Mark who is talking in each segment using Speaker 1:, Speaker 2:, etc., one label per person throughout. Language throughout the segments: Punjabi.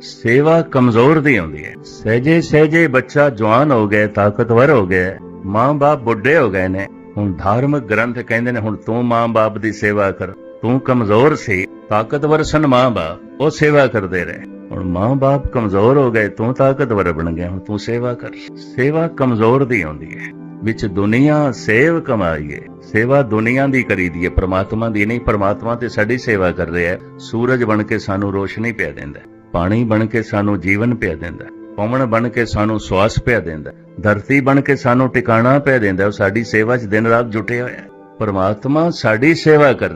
Speaker 1: ਸੇਵਾ ਕਮਜ਼ੋਰ ਦੀ ਹੁੰਦੀ ਹੈ। ਸਹਜੇ ਸਹਜੇ ਬੱਚਾ ਜਵਾਨ ਹੋ ਗਿਆ, ਤਾਕਤਵਰ ਹੋ ਗਿਆ, ਮਾਂ-ਬਾਪ ਬੁੱਢੇ ਹੋ ਗਏ ਨੇ। ਹੁਣ ਧਾਰਮਿਕ ਗ੍ਰੰਥ ਕਹਿੰਦੇ ਨੇ, ਹੁਣ ਤੂੰ ਮਾਂ-ਬਾਪ ਦੀ ਸੇਵਾ ਕਰ। ਤੂੰ ਕਮਜ਼ੋਰ ਸੀ, ਤਾਕਤਵਰ ਸਨ ਮਾਂ-ਬਾਪ, ਉਹ ਸੇਵਾ ਕਰਦੇ ਰਹੇ। ਹੁਣ ਮਾਂ-ਬਾਪ ਕਮਜ਼ੋਰ ਹੋ ਗਏ, ਤੂੰ ਤਾਕਤਵਰ ਬਣ ਗਿਆ, ਹੁਣ ਤੂੰ ਸੇਵਾ ਕਰ। ਸੇਵਾ ਕਮਜ਼ੋਰ ਦੀ ਹੁੰਦੀ ਹੈ। ਵਿੱਚ ਦੁਨੀਆ ਸੇਵ ਕਮਾਈਏ ਸੇਵਾ ਦੁਨੀਆ ਦੀ ਕਰੀਦੀ ਹੈ, ਪ੍ਰਮਾਤਮਾ ਦੀ ਨਹੀਂ, ਪ੍ਰਮਾਤਮਾ ਤੇ ਸਾਡੀ ਸੇਵਾ ਕਰ ਰਿਹਾ ਹੈ। ਸੂਰਜ ਬਣ ਕੇ ਸਾਨੂੰ ਰੋਸ਼ਨੀ ਪਿਆ ਦਿੰਦਾ ਹੈ। ਪਾਣੀ ਬਣ ਕੇ ਸਾਨੂੰ ਜੀਵਨ ਪਿਆ ਦਿੰਦਾ ਪਵਨ ਬਣ ਕੇ ਸਾਨੂੰ ਸਵਾਸ ਪਿਆ ਦਿੰਦਾ ਧਰਤੀ ਬਣ ਕੇ ਸਾਨੂੰ ਟਿਕਾਣਾ ਪਿਆ ਦਿੰਦਾ ਉਹ ਸਾਡੀ ਸੇਵਾ 'ਚ ਦਿਨ ਰਾਤ ਜੁਟਿਆ ਹੋਇਆ ਪਰਮਾਤਮਾ ਸਾਡੀ ਸੇਵਾ ਕਰ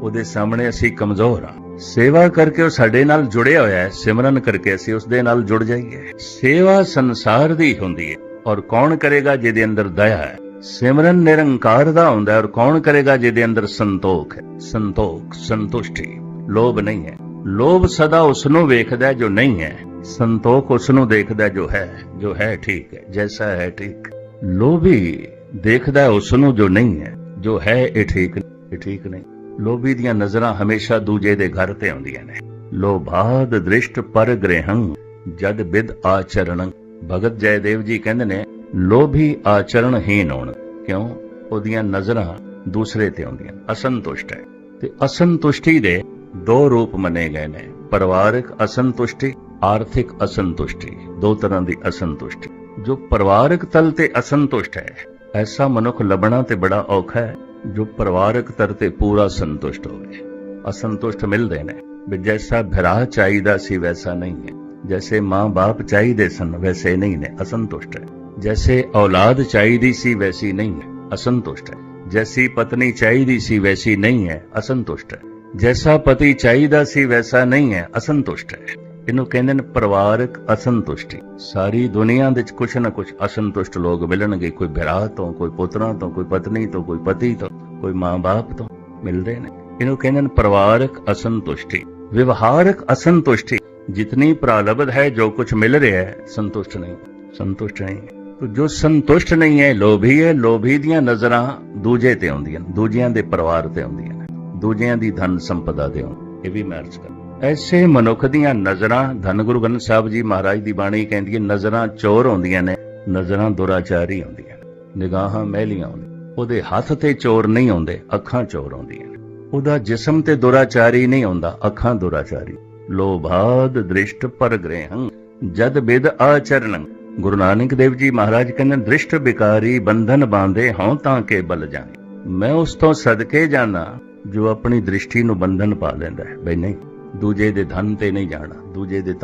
Speaker 1: ਉਹਦੇ ਸਾਹਮਣੇ ਅਸੀਂ ਕਮਜ਼ੋਰ ਹਾਂ। ਸੇਵਾ ਕਰਕੇ ਉਹ ਸਾਡੇ ਨਾਲ ਜੁੜਿਆ ਹੋਇਆ ਹੈ, ਸਿਮਰਨ ਕਰਕੇ ਅਸੀਂ ਉਸ ਦੇ ਨਾਲ ਜੁੜ ਜਾਈਏ। ਸੇਵਾ ਸੰਸਾਰ ਦੀ ਹੁੰਦੀ ਹੈ, ਔਰ ਕੌਣ ਕਰੇਗਾ ਜਿਹਦੇ ਅੰਦਰ ਦਇਆ ਹੈ? ਸਿਮਰਨ ਨਿਰੰਕਾਰ ਦਾ ਹੁੰਦਾ ਔਰ ਕੌਣ ਕਰੇਗਾ ਜਿਹਦੇ ਅੰਦਰ ਸੰਤੋਖ ਹੈ? ਸੰਤੋਖ, ਸੰਤੁਸ਼ਟੀ, ਲੋਭ ਨਹੀਂ ਹੈ। ਲੋਭ ਸਦਾ ਉਸ ਨੂੰ ਵੇਖਦਾ ਜੋ ਨਹੀਂ ਹੈ। ਸੰਤੋਖ ਉਸ ਨੂੰ ਦੇਖਦਾ ਜੋ ਹੈ ਜੋ ਹੈ ਠੀਕ ਹੈ, ਜੈਸਾ ਹੈ ਠੀਕ। ਲੋਭੀ ਦੇਖਦਾ ਹੈ ਉਸ ਨੂੰ ਜੋ ਨਹੀਂ ਹੈ, ਜੋ ਹੈ ਇਹ ਠੀਕ ਇਹ ਠੀਕ ਨਹੀਂ। ਲੋਭੀ ਦੀਆਂ ਨਜ਼ਰਾਂ ਹਮੇਸ਼ਾ ਦੂਜੇ ਦੇ ਘਰ ਤੇ ਆਉਂਦੀਆਂ ਨੇ। ਲੋਭਾਦ ਦ੍ਰਿਸ਼ਟ ਪਰ ਗ੍ਰਹਿੰ, ਜਦ ਬਿਦ ਆਚਰਣ ਭਗਤ ਜੈਦੇਵ ਜੀ ਕਹਿੰਦੇ ਨੇ, ਲੋਭੀ ਆਚਰਣਹੀਨ ਹੋਣ, ਕਿਉਂ? ਉਹਦੀਆਂ ਨਜ਼ਰਾਂ ਦੂਸਰੇ ਤੇ ਆਉਂਦੀਆਂ, ਅਸੰਤੁਸ਼ਟ ਹੈ। ਤੇ ਅਸੰਤੁਸ਼ਟੀ ਦੇ ਦੋ ਰੂਪ ਮੰਨੇ ਗਏ ਨੇ। ਪਰਿਵਾਰਕ ਅਸੰਤੁਸ਼ਟੀ, ਆਰਥਿਕ ਅਸੰਤੁਸ਼ਟੀ, ਦੋ ਤਰ੍ਹਾਂ ਦੀ ਅਸੰਤੁਸ਼ਟੀ। ਜੋ ਪਰਿਵਾਰਕ ਤਲ ਤੇ ਅਸੰਤੁਸ਼ਟ ਹੈ, ਐਸਾ ਮਨੁੱਖ ਲੱਭਣਾ ਤੇ ਬੜਾ ਔਖਾ ਹੈ, ਜੋ ਪਰਿਵਾਰਕ ਤਰ ਤੇ ਪੂਰਾ ਸੰਤੁਸ਼ਟ ਹੋਵੇ। ਅਸੰਤੁਸ਼ਟ ਮਿਲਦੇ ਨੇ, ਵੀ ਜੈਸਾ ਭਰਾ ਚਾਹੀਦਾ ਸੀ ਵੈਸਾ ਨਹੀਂ ਹੈ, ਜੈਸੇ ਮਾਂ-ਬਾਪ ਚਾਹੀਦੇ ਸਨ ਵੈਸੇ ਨਹੀਂ ਨੇ, ਅਸੰਤੁਸ਼ਟ ਹੈ। ਜੈਸੇ ਔਲਾਦ ਚਾਹੀਦੀ ਸੀ ਵੈਸੀ ਨਹੀਂ ਹੈ, ਅਸੰਤੁਸ਼ਟ ਹੈ। ਜੈਸੀ ਪਤਨੀ ਚਾਹੀਦੀ ਸੀ ਵੈਸੀ ਨਹੀਂ ਹੈ, ਅਸੰਤੁਸ਼ਟ ਹੈ। ਜੈਸਾ ਪਤੀ ਚਾਹੀਦਾ ਸੀ ਵੈਸਾ ਨਹੀਂ ਹੈ ਅਸੰਤੁਸ਼ਟ ਹੈ ਇਹਨੂੰ ਕਹਿੰਦੇ ਨੇ ਪਰਿਵਾਰਕ ਅਸੰਤੁਸ਼ਟੀ ਸਾਰੀ ਦੁਨੀਆ ਦੇ ਵਿੱਚ ਕੁਛ ਨਾ ਕੁਛ ਅਸੰਤੁਸ਼ਟ ਲੋਕ ਮਿਲਣਗੇ ਕੋਈ ਵਿਰਾਹ ਤੋਂ ਕੋਈ ਪੁੱਤਰਾਂ ਤੋਂ ਕੋਈ ਪਤਨੀ ਤੋਂ ਕੋਈ ਪਤੀ ਤੋਂ ਕੋਈ ਮਾਂ-ਬਾਪ ਤੋਂ ਮਿਲਦੇ ਨੇ ਇਹਨੂੰ ਕਹਿੰਦੇ ਨੇ ਪਰਿਵਾਰਕ ਅਸੰਤੁਸ਼ਟੀ ਵਿਵਹਾਰਕ ਅਸੰਤੁਸ਼ਟੀ ਜਿਤਨੀ ਪ੍ਰਾਲਬਧ ਹੈ ਜੋ ਕੁਝ ਮਿਲ ਰਿਹਾ ਹੈ ਸੰਤੁਸ਼ਟ ਨਹੀਂ ਸੰਤੁਸ਼ਟ ਨਹੀਂ ਤੋ ਜੋ ਸੰਤੁਸ਼ਟ ਨਹੀਂ ਹੈ ਲੋਭੀ ਹੈ ਲੋਭੀ ਦੀਆਂ ਨਜ਼ਰਾਂ ਦੂਜੇ ਤੇ ਆਉਂਦੀਆਂ ਨੇ, ਦੂਜਿਆਂ ਦੇ ਪਰਿਵਾਰ ਤੇ ਆਉਂਦੀਆਂ ਦੂਜਿਆਂ ਦੀ ਧਨ ਸੰਪਦਾ ਤੇ ਇਹ ਵੀ ਮੈਰਜ ਕਰ ਐਸੇ ਮਨੁੱਖ ਦੀਆਂ ਨਜ਼ਰਾਂ, ਧੰਨ ਗੁਰੂ ਗ੍ਰੰਥ ਸਾਹਿਬ ਜੀ ਮਹਾਰਾਜ ਦੀ ਬਾਣੀ ਕਹਿੰਦੀ ਹੈ, ਨਜ਼ਰਾਂ ਚੋਰ ਹੁੰਦੀਆਂ ਨੇ, ਨਜ਼ਰਾਂ ਦੁਰਾਚਾਰੀ ਹੁੰਦੀਆਂ ਨਿਗਾਹਾਂ ਮਹਿਲੀਆਂ ਹੁੰਦੀਆਂ ਉਹਦੇ ਹੱਥ ਤੇ ਚੋਰ ਨਹੀਂ ਹੁੰਦੇ ਅੱਖਾਂ ਚੋਰ ਹੁੰਦੀਆਂ ਉਹਦਾ ਜਿਸਮ ਤੇ ਦੁਰਾਚਾਰੀ ਨਹੀਂ ਹੁੰਦਾ ਅੱਖਾਂ ਦੁਰਾਚਾਰੀ। ਲੋਭਾਦ ਦ੍ਰਿਸ਼ਟ ਪਰਗ੍ਰਹਿੰ, ਜਦ ਬਿਦ ਆਚਰਣ ਗੁਰੂ ਨਾਨਕ ਦੇਵ ਜੀ ਮਹਾਰਾਜ ਕਹਿੰਦੇ ਦ੍ਰਿਸ਼ਟ ਬਿਕਾਰੀ ਬੰਧਨ ਬਾਂਦੇ ਹਉ ਤਾਂ ਕੇ ਬਲ ਜਾਣੇ। ਮੈਂ ਉਸ ਤੋਂ ਸਦਕੇ ਜਾਣਾ ਜੋ ਆਪਣੀ ਦ੍ਰਿਸ਼ਟੀ ਨੂੰ ਬੰਧਨ ਪਾ ਲੈਂਦਾ ਹੈ, ਬਈ ਨਹੀਂ, ਦੂਜੇ ਦੇ ਧਨ ਤੇ ਨਹੀਂ ਜਾਣਾ, ਦੂਜੇ ਦੇ ਤਨ